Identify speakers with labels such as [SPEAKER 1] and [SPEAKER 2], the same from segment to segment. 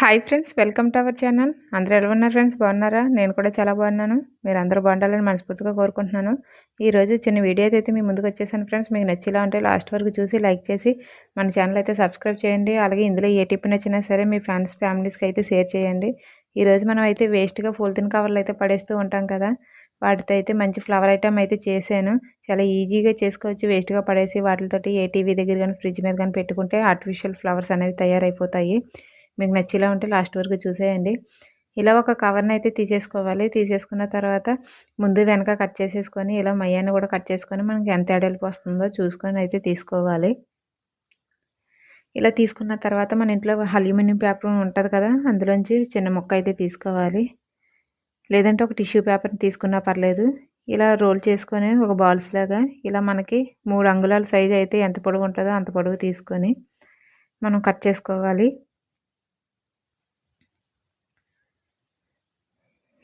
[SPEAKER 1] Hi friends welcome to our channel అందరూ ఎలా ఉన్నారు ఫ్రెండ్స్ బాగున్నారా? నేను కూడా చాలా బాగున్నాను. మీరు అందరూ బాగుండాలని మనస్ఫూర్తిగా కోరుకుంటున్నాను. ఈరోజు చిన్న వీడియో అయితే మీ ముందుకు వచ్చేసాను ఫ్రెండ్స్ మీకు నచ్చేలా ఉంటే లాస్ట్ వరకు చూసి లైక్ చేసి మన ఛానల్ అయితే సబ్స్క్రైబ్ చేయండి. అలాగే ఇందులో ఏ టిప్ నచ్చినా సరే మీ ఫ్రెండ్స్ ఫ్యామిలీస్కి అయితే షేర్ చేయండి. ఈరోజు మనం అయితే వేస్ట్గా ఫుల్తిన్ కవర్లు అయితే పడేస్తూ ఉంటాం కదా. వాటితో అయితే మంచి ఫ్లవర్ ఐటమ్ అయితే చేశాను. చాలా ఈజీగా చేసుకోవచ్చు. వేస్ట్గా పడేసి వాటితోటి ఏ టీవీ దగ్గర కానీ ఫ్రిడ్జ్ మీద కానీ పెట్టుకుంటే ఆర్టిఫిషియల్ ఫ్లవర్స్ అనేవి తయారైపోతాయి. మీకు నచ్చేలా ఉంటే లాస్ట్ వరకు చూసేయండి. ఇలా ఒక కవర్ని అయితే తీసేసుకోవాలి. తీసేసుకున్న తర్వాత ముందు వెనక కట్ చేసేసుకొని ఇలా మయ్యాన్ని కూడా కట్ చేసుకొని మనకి ఎంత ఎడల్పు వస్తుందో చూసుకొని అయితే తీసుకోవాలి. ఇలా తీసుకున్న తర్వాత మన ఇంట్లో అల్యూమినియం పేపర్ ఉంటుంది కదా అందులోంచి చిన్న ముక్క అయితే తీసుకోవాలి. లేదంటే ఒక టిష్యూ పేపర్ని తీసుకున్నా పర్లేదు. ఇలా రోల్ చేసుకొని ఒక బాల్స్ లాగా ఇలా మనకి మూడు అంగుళాల సైజు అయితే ఎంత పొడవు ఉంటుందో అంత పొడవు తీసుకొని మనం కట్ చేసుకోవాలి.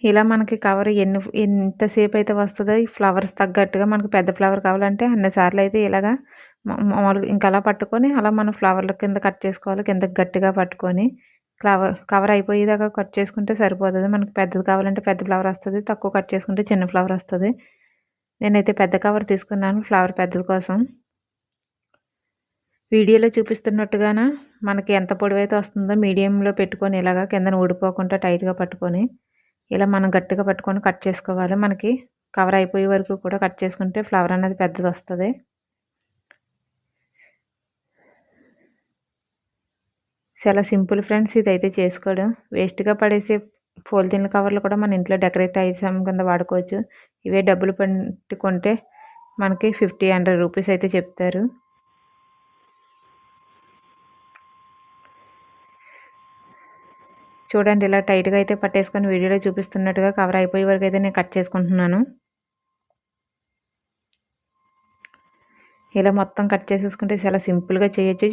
[SPEAKER 1] ఇలా మనకి కవర్ ఎన్ని ఎంతసేపు అయితే వస్తుందో ఈ ఫ్లవర్స్ తగ్గట్టుగా మనకు పెద్ద ఫ్లవర్ కావాలంటే అన్నిసార్లు అయితే ఇలాగా మామూలుగా ఇంకా అలా పట్టుకొని అలా మనం ఫ్లవర్ల కింద కట్ చేసుకోవాలి కింద గట్టిగా పట్టుకొని. ఫ్లవర్ కవర్ అయిపోయేదాకా కట్ చేసుకుంటే సరిపోతుంది. మనకు పెద్దది కావాలంటే పెద్ద ఫ్లవర్ వస్తుంది తక్కువ కట్ చేసుకుంటే చిన్న ఫ్లవర్ వస్తుంది. నేనైతే పెద్ద కవర్ తీసుకున్నాను ఫ్లవర్ పెద్దది కోసం. వీడియోలో చూపిస్తున్నట్టుగాన మనకి ఎంత పొడవైతే వస్తుందో మీడియంలో పెట్టుకొని ఇలాగా కిందన ఊడిపోకుండా టైట్గా పట్టుకొని ఇలా మనం గట్టిగా పట్టుకొని కట్ చేసుకోవాలి. మనకి కవర్ అయిపోయే వరకు కూడా కట్ చేసుకుంటే ఫ్లవర్ అనేది పెద్దది వస్తుంది. చాలా సింపుల్ ఫ్రెండ్స్ ఇదైతే చేసుకోవడం. వేస్ట్గా పడేసే పోలిథిన్ కవర్లు కూడా మన ఇంట్లో డెకరేట్ ఐటమ్ కింద వాడుకోవచ్చు. ఇవే డబ్బులు పెట్టుకుంటే మనకి ఫిఫ్టీ హండ్రెడ్ రూపీస్ అయితే చెప్తారు. చూడండి ఇలా టైట్గా అయితే పట్టేసుకొని వీడియోలో చూపిస్తున్నట్టుగా కవర్ అయిపోయే వరకు అయితే నేను కట్ చేసుకుంటున్నాను. ఇలా మొత్తం కట్ చేసేసుకుంటే చాలా సింపుల్గా చేయొచ్చు.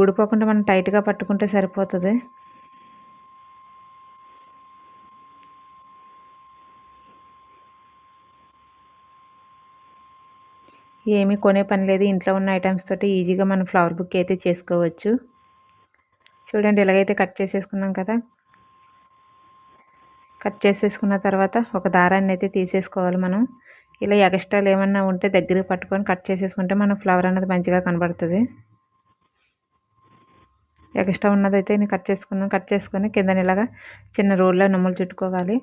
[SPEAKER 1] ఊడిపోకుండా మనం టైట్గా పట్టుకుంటే సరిపోతుంది. ఏమీ కొనే పని లేదు. ఇంట్లో ఉన్న ఐటమ్స్ తోటి ఈజీగా మనం ఫ్లవర్ బుక్ అయితే చేసుకోవచ్చు. చూడండి ఎలాగైతే కట్ చేసేసుకున్నాం కదా. కట్ చేసేసుకున్న తర్వాత ఒక దారాన్ని అయితే తీసేసుకోవాలి మనం. ఇలా ఎక్స్ట్రాలు ఏమన్నా ఉంటే దగ్గర పట్టుకొని కట్ చేసేసుకుంటే మన ఫ్లవర్ అనేది మంచిగా కనబడుతుంది. ఎక్స్ట్రా ఉన్నదైతే నేను కట్ చేసుకున్నాను. కట్ చేసుకొని కింద ఇలాగా చిన్న రోడ్లో నెమ్మలు చుట్టుకోవాలి.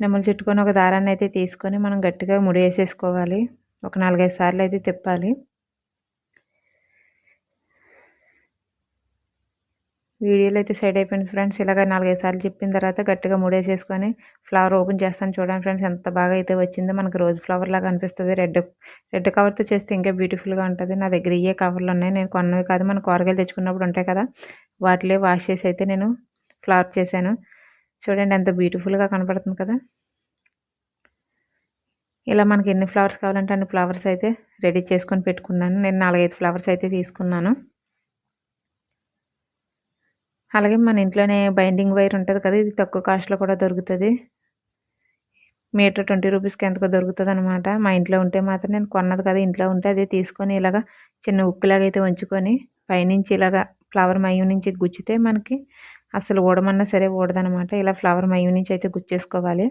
[SPEAKER 1] నెమ్మలు చుట్టుకొని ఒక దారాన్ని అయితే తీసుకొని మనం గట్టిగా ముడి వేసేసుకోవాలి. ఒక నాలుగైదు సార్లు అయితే తిప్పాలి. వీడియోలో అయితే సైడ్ అయిపోయింది ఫ్రెండ్స్. ఇలాగ నాలుగైదు సార్లు చెప్పిన తర్వాత గట్టిగా ముడేసేసుకొని ఫ్లవర్ ఓపెన్ చేస్తాను చూడండి ఫ్రెండ్స్ ఎంత బాగా అయితే వచ్చిందో. మనకు రోజ్ ఫ్లవర్ లాగా అనిపిస్తుంది. రెడ్ రెడ్ కవర్తో చేస్తే ఇంకా బ్యూటిఫుల్గా ఉంటుంది. నా దగ్గర ఇయ్యే కవర్లు ఉన్నాయి. నేను కొన్నవి కాదు మన కూరగాయలు తెచ్చుకున్నప్పుడు ఉంటాయి కదా వాటిలో వాష్ చేసి అయితే నేను ఫ్లవర్ చేశాను. చూడండి ఎంత బ్యూటిఫుల్గా కనపడుతుంది కదా. ఇలా మనకి ఎన్ని ఫ్లవర్స్ కావాలంటే అన్ని ఫ్లవర్స్ అయితే రెడీ చేసుకొని పెట్టుకున్నాను. నేను నాలుగైదు ఫ్లవర్స్ అయితే తీసుకున్నాను. అలాగే మన ఇంట్లోనే బైండింగ్ వైర్ ఉంటుంది కదా ఇది తక్కువ కాస్ట్లో కూడా దొరుకుతుంది. మీటర్ ట్వంటీ రూపీస్కి ఎంతకో దొరుకుతుంది అనమాట మా ఇంట్లో ఉంటే మాత్రం నేను కొన్నది కదా ఇంట్లో ఉంటే అదే తీసుకొని ఇలాగ చిన్న ఉక్కులాగా అయితే ఉంచుకొని పైనుంచి ఇలాగ ఫ్లవర్ మయం నుంచి గుచ్చితే మనకి అసలు ఊడమన్నా సరే ఊడదనమాట ఇలా ఫ్లవర్ మయం నుంచి అయితే గుచ్చేసుకోవాలి.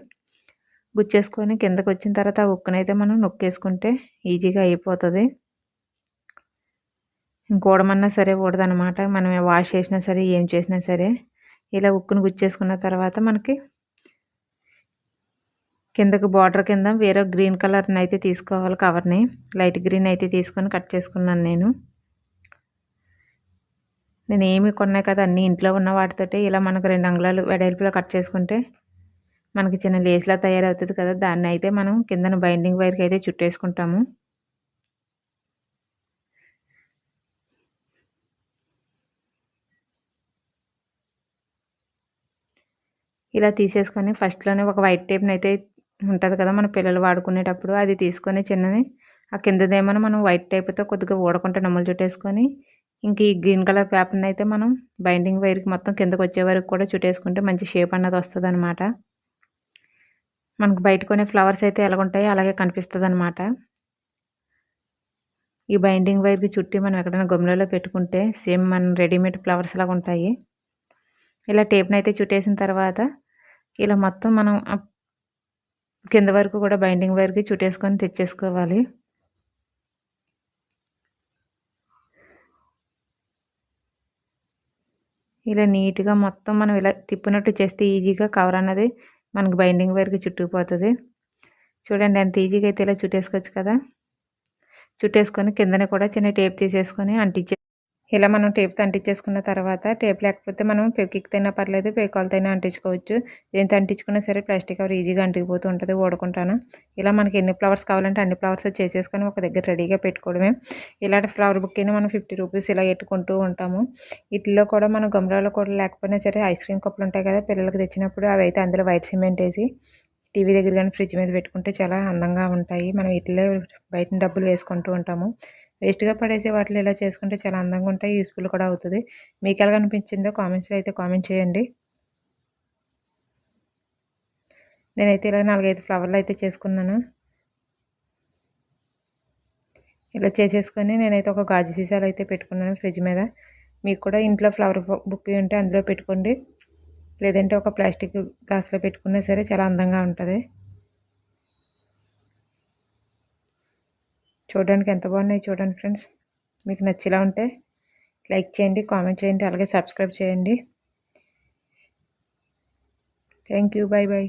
[SPEAKER 1] గుచ్చేసుకొని కిందకు వచ్చిన తర్వాత ఆ ఉక్కునైతే మనం నొక్కేసుకుంటే ఈజీగా అయిపోతుంది. ఇంకోడమన్నా సరే ఊడదనమాట మనం వాష్ చేసినా సరే ఏం చేసినా సరే ఇలా ఉక్కును గుచ్చేసుకున్న తర్వాత మనకి కిందకు బార్డర్ కింద వేరే గ్రీన్ కలర్ని అయితే తీసుకోవాలి కవర్ని. లైట్ గ్రీన్ అయితే తీసుకొని కట్ చేసుకున్నాను నేను. నేను ఏమి కొన్నాయి కదా అన్నీ ఇంట్లో ఉన్న వాటితోటి ఇలా మనకు రెండు అంగుళాలు వెడల్పులో కట్ చేసుకుంటే మనకి చిన్న లేస్లా తయారవుతుంది కదా దాన్ని అయితే మనం కిందన బైండింగ్ వైర్కి అయితే చుట్టేసుకుంటాము. ఇలా తీసేసుకొని ఫస్ట్లోనే ఒక వైట్ టేప్ని అయితే ఉంటుంది కదా మన పిల్లలు వాడుకునేటప్పుడు అది తీసుకొని చిన్నది ఆ కిందదేమో మనం వైట్ టేప్తో కొద్దిగా ఊడకుండా నమ్మలు చుట్టేసుకొని ఇంక ఈ గ్రీన్ కలర్ పేపర్ని అయితే మనం బైండింగ్ వైర్కి మొత్తం కిందకు వచ్చే వరకు కూడా చుట్టేసుకుంటే మంచి షేప్ అన్నది వస్తుంది అనమాట మనకు బయట కొనే ఫ్లవర్స్ అయితే ఎలాగుంటాయో అలాగే కనిపిస్తుంది అనమాట ఈ బైండింగ్ వైర్కి చుట్టి మనం ఎక్కడైనా గమ్లలో పెట్టుకుంటే సేమ్ మన రెడీమేడ్ ఫ్లవర్స్ లాగా ఉంటాయి ఇలా టేప్ని అయితే చుట్టేసిన తర్వాత ఇలా మొత్తం మనం కింద వరకు కూడా బైండింగ్ వైర్కి చుట్టేసుకొని తెచ్చేసుకోవాలి. ఇలా నీట్గా మొత్తం మనం ఇలా తిప్పినట్టు చేస్తే ఈజీగా కవర్ అన్నది మనకి బైండింగ్ వైర్కి చుట్టుకుపోతుంది. చూడండి ఎంత ఈజీగా అయితే ఇలా చుట్టేసుకోవచ్చు కదా. చుట్టేసుకొని కిందనే కూడా చిన్న టేప్ తీసేసుకొని అంటించే ఇలా మనం టేప్తో అంటించేసుకున్న తర్వాత టేప్ లేకపోతే మనం పెక్కికితైనా పర్లేదు పేకాలతోనే అంటించుకోవచ్చు. దేంతో అంటించుకున్నా సరే ప్లాస్టిక్ కవర్ ఈజీగా అంటికిపోతూ ఉంటుంది ఓడుకుంటాను. ఇలా మనకి ఎన్ని ఫ్లవర్స్ కావాలంటే అన్ని ఫ్లవర్స్ చేసేసుకొని ఒక దగ్గర రెడీగా పెట్టుకోవడమే. ఇలాంటి ఫ్లవర్ బుక్ అయినా మనం ఫిఫ్టీ రూపీస్ ఇలా పెట్టుకుంటూ ఉంటాము. వీటిలో కూడా మనం గమరాలో కూడా లేకపోయినా సరే ఐస్ క్రీమ్ కప్పులు ఉంటాయి కదా పిల్లలకి తెచ్చినప్పుడు అవి అయితే అందులో వైట్ సిమెంట్ వేసి టీవీ దగ్గర కానీ ఫ్రిడ్జ్ మీద పెట్టుకుంటే చాలా అందంగా ఉంటాయి. మనం వీటిలో బయట డబ్బులు వేసుకుంటూ ఉంటాము. వేస్ట్గా పడేసే వాటిలో ఇలా చేసుకుంటే చాలా అందంగా ఉంటాయి యూస్ఫుల్ కూడా అవుతుంది. మీకు ఎలా అనిపించిందో కామెంట్స్లో అయితే కామెంట్ చేయండి. నేనైతే ఇలా నాలుగైదు ఫ్లవర్లు అయితే చేసుకున్నాను. ఇలా చేసేసుకొని నేనైతే ఒక గాజు సీసాలు అయితే పెట్టుకున్నాను ఫ్రిడ్జ్ మీద. మీకు కూడా ఇంట్లో ఫ్లవర్ బుక్ ఉంటే అందులో పెట్టుకోండి. లేదంటే ఒక ప్లాస్టిక్ గ్లాస్లో పెట్టుకున్నా సరే చాలా అందంగా ఉంటుంది. చూడడానికి ఎంత బాగున్నాయి చూడండి ఫ్రెండ్స్. మీకు నచ్చేలా ఉంటే లైక్ చేయండి కామెంట్ చేయండి అలాగే సబ్స్క్రైబ్ చేయండి. Thank you bye bye